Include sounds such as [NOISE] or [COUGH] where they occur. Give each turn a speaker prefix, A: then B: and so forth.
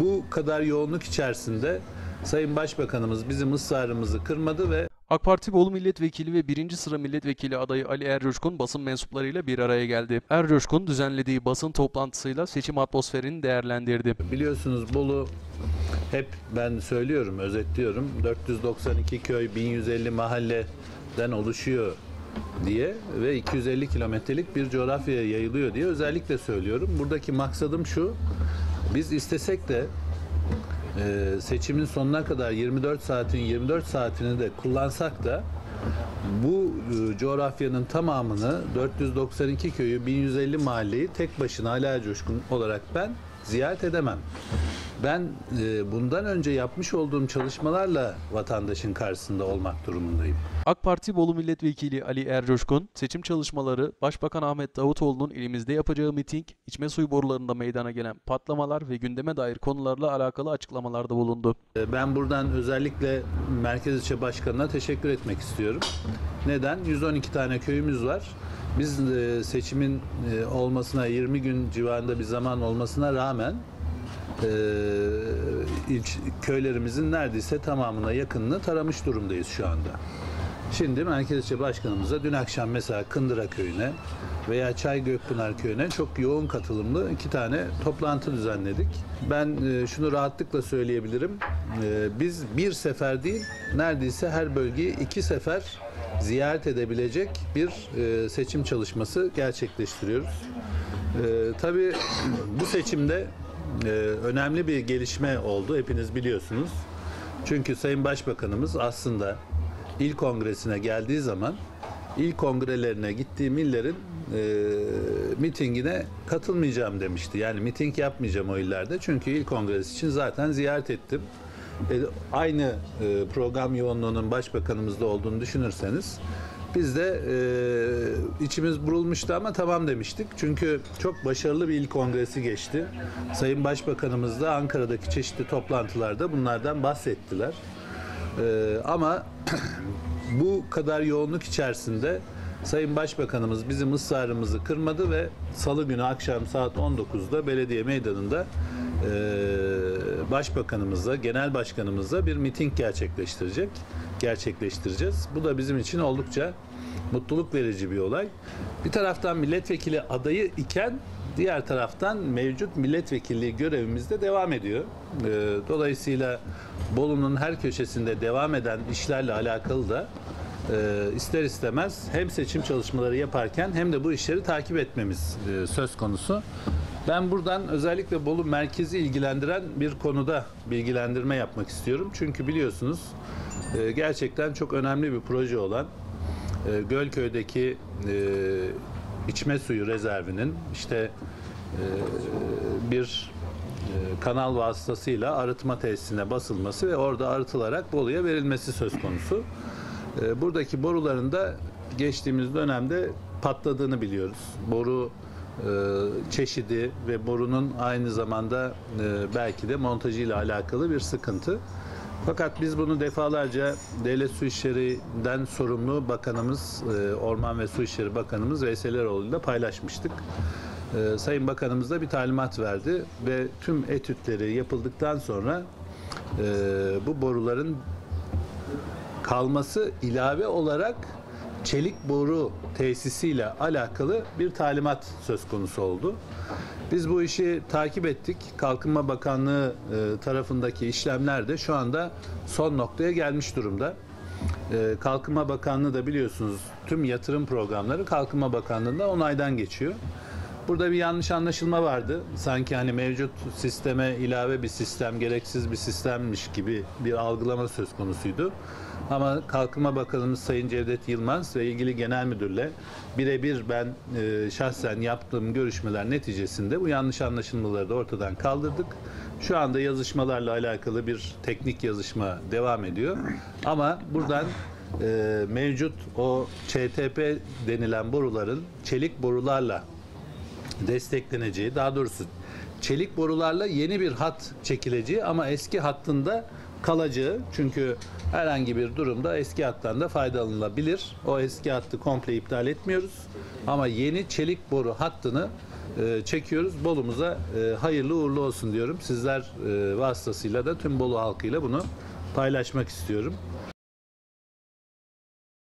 A: bu kadar yoğunluk içerisinde Sayın Başbakanımız bizim ısrarımızı kırmadı ve
B: AK Parti Bolu Milletvekili ve 1. sıra milletvekili adayı Ali Ercoşkun basın mensuplarıyla bir araya geldi. Ercoşkun düzenlediği basın toplantısıyla seçim atmosferini değerlendirdi.
A: biliyorsunuz Bolu hep ben söylüyorum, özetliyorum. 492 köy, 1150 mahalleden oluşuyor diye ve 250 kilometrelik bir coğrafyaya yayılıyor diye özellikle söylüyorum. Buradaki maksadım şu. Biz istesek de e, seçimin sonuna kadar 24 saatin 24 saatini de kullansak da bu e, coğrafyanın tamamını 492 köyü 1150 mahalleyi tek başına hala coşkun olarak ben ziyaret edemem. Ben e, bundan önce yapmış olduğum çalışmalarla vatandaşın karşısında olmak durumundayım.
B: AK Parti Bolu Milletvekili Ali Ercoşkun, seçim çalışmaları Başbakan Ahmet Davutoğlu'nun ilimizde yapacağı miting, içme suyu borularında meydana gelen patlamalar ve gündeme dair konularla alakalı açıklamalarda bulundu.
A: E, Ben buradan özellikle Merkez İlçe Başkanı'na teşekkür etmek istiyorum. Neden? 112 tane köyümüz var. Biz e, seçimin e, olmasına 20 gün civarında bir zaman olmasına rağmen ilç, köylerimizin neredeyse tamamına yakınını taramış durumdayız şu anda. Şimdi Merkez İlçe Başkanımıza dün akşam mesela Kındıra Köyü'ne veya Çay Gökpınar Köyü'ne çok yoğun katılımlı iki tane toplantı düzenledik. Ben e, şunu rahatlıkla söyleyebilirim. E, Biz bir sefer değil neredeyse her bölgeyi iki sefer ziyaret edebilecek bir e, seçim çalışması gerçekleştiriyoruz. Tabii bu seçimde e, önemli bir gelişme oldu. Hepiniz biliyorsunuz. Çünkü Sayın Başbakanımız aslında il kongresine geldiği zaman il kongrelerine gittiğim illerin e, mitingine katılmayacağım demişti. Yani miting yapmayacağım o illerde. Çünkü il kongresi için zaten ziyaret ettim. E, aynı e, program yoğunluğunun başbakanımızda olduğunu düşünürseniz biz de e, içimiz burulmuştu ama tamam demiştik. Çünkü çok başarılı bir il kongresi geçti. Sayın Başbakanımız da Ankara'daki çeşitli toplantılarda bunlardan bahsettiler. E, ama [CLEARS THROAT] bu kadar yoğunluk içerisinde Sayın Başbakanımız bizim ısrarımızı kırmadı ve Salı günü akşam saat 19'da belediye meydanında e, Başbakanımızla, Genel Başkanımızla bir miting gerçekleştirecek, gerçekleştireceğiz. Bu da bizim için oldukça mutluluk verici bir olay. Bir taraftan milletvekili adayı iken diğer taraftan mevcut milletvekilliği görevimiz de devam ediyor. E, dolayısıyla Bolu'nun her köşesinde devam eden işlerle alakalı da e, ister istemez hem seçim çalışmaları yaparken hem de bu işleri takip etmemiz e, söz konusu. Ben buradan özellikle Bolu merkezi ilgilendiren bir konuda bilgilendirme yapmak istiyorum. Çünkü biliyorsunuz e, gerçekten çok önemli bir proje olan e, Gölköy'deki e, içme suyu rezervinin işte e, bir kanal vasıtasıyla arıtma tesisine basılması ve orada arıtılarak Bolu'ya verilmesi söz konusu. Buradaki boruların da geçtiğimiz dönemde patladığını biliyoruz. Boru çeşidi ve borunun aynı zamanda belki de montajıyla alakalı bir sıkıntı. Fakat biz bunu defalarca Devlet Su İşleri'den sorumlu bakanımız, e, Orman ve Su İşleri Bakanımız Veysel Eroğlu ile paylaşmıştık. E, Sayın Bakanımız da bir talimat verdi ve tüm etütleri yapıldıktan sonra e, bu boruların kalması ilave olarak çelik boru tesisiyle alakalı bir talimat söz konusu oldu. Biz bu işi takip ettik. Kalkınma Bakanlığı e, tarafındaki işlemler de şu anda son noktaya gelmiş durumda. E, Kalkınma Bakanlığı da biliyorsunuz tüm yatırım programları Kalkınma Bakanlığı'nda onaydan geçiyor. Burada bir yanlış anlaşılma vardı. Sanki hani mevcut sisteme ilave bir sistem, gereksiz bir sistemmiş gibi bir algılama söz konusuydu. Ama Kalkınma Bakanımız Sayın Cevdet Yılmaz ve ilgili genel müdürle birebir ben e, şahsen yaptığım görüşmeler neticesinde bu yanlış anlaşılmaları da ortadan kaldırdık. Şu anda yazışmalarla alakalı bir teknik yazışma devam ediyor. Ama buradan e, mevcut o ÇTP denilen boruların çelik borularla destekleneceği, daha doğrusu çelik borularla yeni bir hat çekileceği ama eski hattında kalacağı. Çünkü herhangi bir durumda eski hattan da faydalanılabilir. O eski hattı komple iptal etmiyoruz. Ama yeni çelik boru hattını e, çekiyoruz. Bolu'muza e, hayırlı uğurlu olsun diyorum. Sizler e, vasıtasıyla da tüm Bolu halkıyla bunu paylaşmak istiyorum.